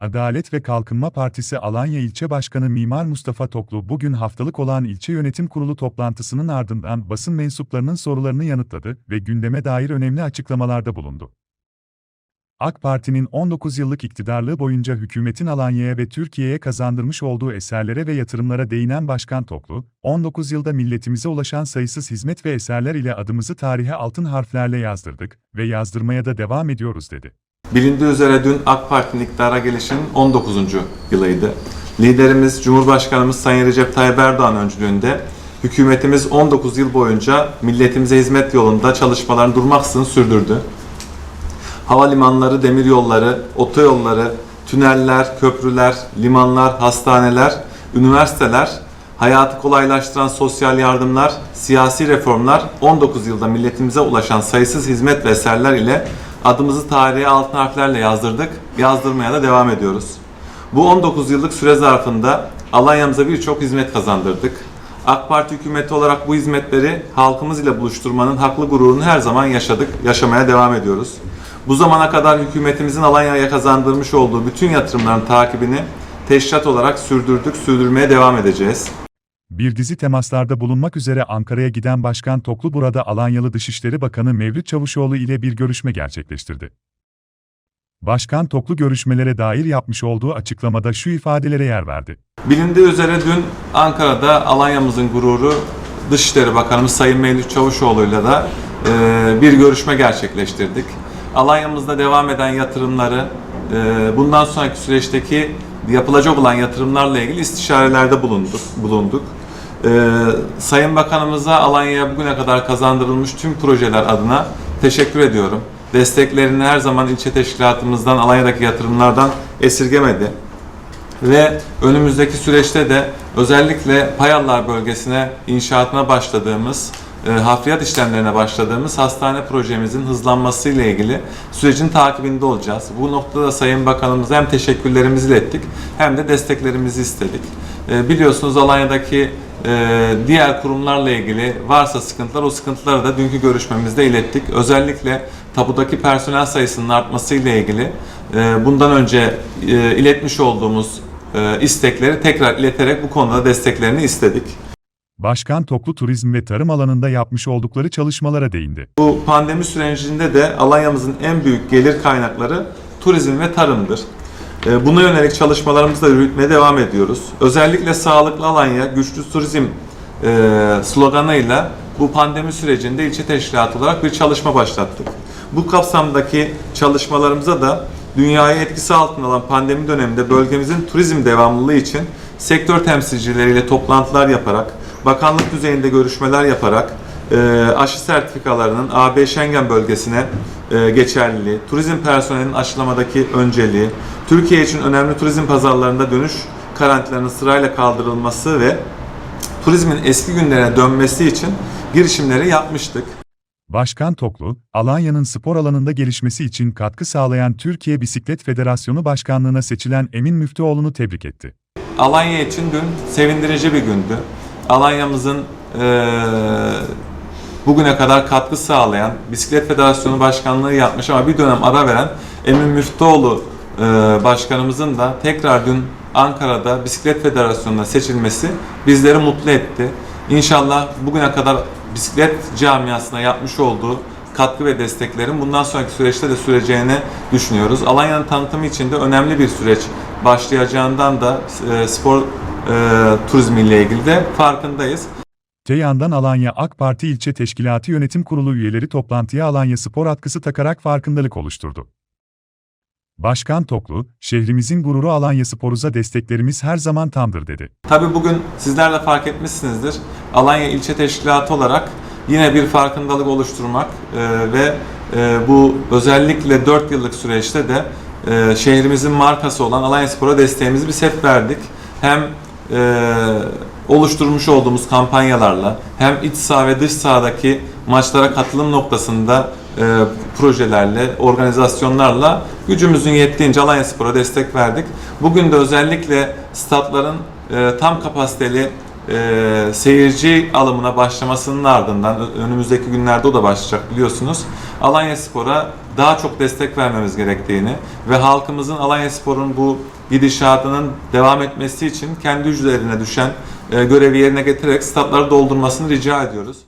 Adalet ve Kalkınma Partisi Alanya İlçe Başkanı Mimar Mustafa Toklu bugün haftalık olan ilçe yönetim kurulu toplantısının ardından basın mensuplarının sorularını yanıtladı ve gündeme dair önemli açıklamalarda bulundu. AK Parti'nin 19 yıllık iktidarlığı boyunca hükümetin Alanya'ya ve Türkiye'ye kazandırmış olduğu eserlere ve yatırımlara değinen Başkan Toklu, 19 yılda milletimize ulaşan sayısız hizmet ve eserler ile adımızı tarihe altın harflerle yazdırdık ve yazdırmaya da devam ediyoruz dedi. Bilindiği üzere dün AK Parti'nin iktidara gelişinin 19. yılıydı. Liderimiz Cumhurbaşkanımız Sayın Recep Tayyip Erdoğan öncülüğünde hükümetimiz 19 yıl boyunca milletimize hizmet yolunda çalışmalarını durmaksızın sürdürdü. Havalimanları, demiryolları, otoyolları, tüneller, köprüler, limanlar, hastaneler, üniversiteler, hayatı kolaylaştıran sosyal yardımlar, siyasi reformlar 19 yılda milletimize ulaşan sayısız hizmet ve eserler ile adımızı tarihe altın harflerle yazdırdık, yazdırmaya da devam ediyoruz. Bu 19 yıllık süre zarfında Alanya'mıza birçok hizmet kazandırdık. AK Parti hükümeti olarak bu hizmetleri halkımız ile buluşturmanın haklı gururunu her zaman yaşadık, yaşamaya devam ediyoruz. Bu zamana kadar hükümetimizin Alanya'ya kazandırmış olduğu bütün yatırımların takibini teşkilat olarak sürdürdük, sürdürmeye devam edeceğiz. Bir dizi temaslarda bulunmak üzere Ankara'ya giden Başkan Toklu burada Alanyalı Dışişleri Bakanı Mevlüt Çavuşoğlu ile bir görüşme gerçekleştirdi. Başkan Toklu görüşmelere dair yapmış olduğu açıklamada şu ifadelere yer verdi. Bilindiği üzere dün Ankara'da Alanya'mızın gururu Dışişleri Bakanımız Sayın Mevlüt Çavuşoğlu'yla da e, bir görüşme gerçekleştirdik. Alanya'mızda devam eden yatırımları, e, bundan sonraki süreçteki yapılacak olan yatırımlarla ilgili istişarelerde bulunduk. E, Sayın Bakanımıza Alanya'ya bugüne kadar kazandırılmış tüm projeler adına teşekkür ediyorum. Desteklerini her zaman ilçe teşkilatımızdan, Alanya'daki yatırımlardan esirgemedi ve önümüzdeki süreçte de özellikle Payallar bölgesine inşaatına başladığımız, e, hafriyat işlemlerine başladığımız hastane projemizin hızlanması ile ilgili sürecin takibinde olacağız. Bu noktada Sayın Bakanımıza hem teşekkürlerimizi ilettik hem de desteklerimizi istedik. E, biliyorsunuz Alanya'daki e, diğer kurumlarla ilgili varsa sıkıntılar o sıkıntıları da dünkü görüşmemizde ilettik. Özellikle tabudaki personel sayısının artması ile ilgili bundan önce iletmiş olduğumuz istekleri tekrar ileterek bu konuda desteklerini istedik. Başkan Toklu turizm ve tarım alanında yapmış oldukları çalışmalara değindi. Bu pandemi sürecinde de Alanya'mızın en büyük gelir kaynakları turizm ve tarımdır. E, Buna yönelik çalışmalarımızı da yürütmeye devam ediyoruz. Özellikle sağlıklı Alanya, güçlü turizm e, sloganıyla bu pandemi sürecinde ilçe teşkilatı olarak bir çalışma başlattık. Bu kapsamdaki çalışmalarımıza da dünyayı etkisi altına alan pandemi döneminde bölgemizin turizm devamlılığı için sektör temsilcileriyle toplantılar yaparak, bakanlık düzeyinde görüşmeler yaparak, e, aşı sertifikalarının AB Schengen bölgesine e, geçerliliği, turizm personelinin aşılamadaki önceliği, Türkiye için önemli turizm pazarlarında dönüş karantinanın sırayla kaldırılması ve turizmin eski günlerine dönmesi için girişimleri yapmıştık. Başkan Toklu, Alanya'nın spor alanında gelişmesi için katkı sağlayan Türkiye Bisiklet Federasyonu Başkanlığına seçilen Emin Müftüoğlu'nu tebrik etti. Alanya için dün sevindirici bir gündü. Alanya'mızın eee, bugüne kadar katkı sağlayan, Bisiklet Federasyonu Başkanlığı yapmış ama bir dönem ara veren Emin Müftüoğlu eee, Başkanımızın da tekrar dün Ankara'da Bisiklet Federasyonu'na seçilmesi bizleri mutlu etti. İnşallah bugüne kadar bisiklet camiasına yapmış olduğu katkı ve desteklerin bundan sonraki süreçte de süreceğini düşünüyoruz. Alanya'nın tanıtımı için de önemli bir süreç başlayacağından da e, spor e, turizmi ile ilgili de farkındayız. Te yandan Alanya AK Parti İlçe Teşkilatı Yönetim Kurulu üyeleri toplantıya Alanya Spor atkısı takarak farkındalık oluşturdu. Başkan Toklu, şehrimizin gururu Alanya Spor'uza desteklerimiz her zaman tamdır dedi. Tabii bugün sizler de fark etmişsinizdir. Alanya İlçe Teşkilatı olarak yine bir farkındalık oluşturmak e, ve e, bu özellikle 4 yıllık süreçte de e, şehrimizin markası olan Alanya Spor'a desteğimizi biz hep verdik. Hem e, oluşturmuş olduğumuz kampanyalarla hem iç saha ve dış sahadaki maçlara katılım noktasında e, projelerle, organizasyonlarla gücümüzün yettiğince Alanya Spor'a destek verdik. Bugün de özellikle statların e, tam kapasiteli e, seyirci alımına başlamasının ardından önümüzdeki günlerde o da başlayacak biliyorsunuz. Alanya Spor'a daha çok destek vermemiz gerektiğini ve halkımızın Alanya Spor'un bu gidişatının devam etmesi için kendi üzerine düşen e, görevi yerine getirerek statları doldurmasını rica ediyoruz.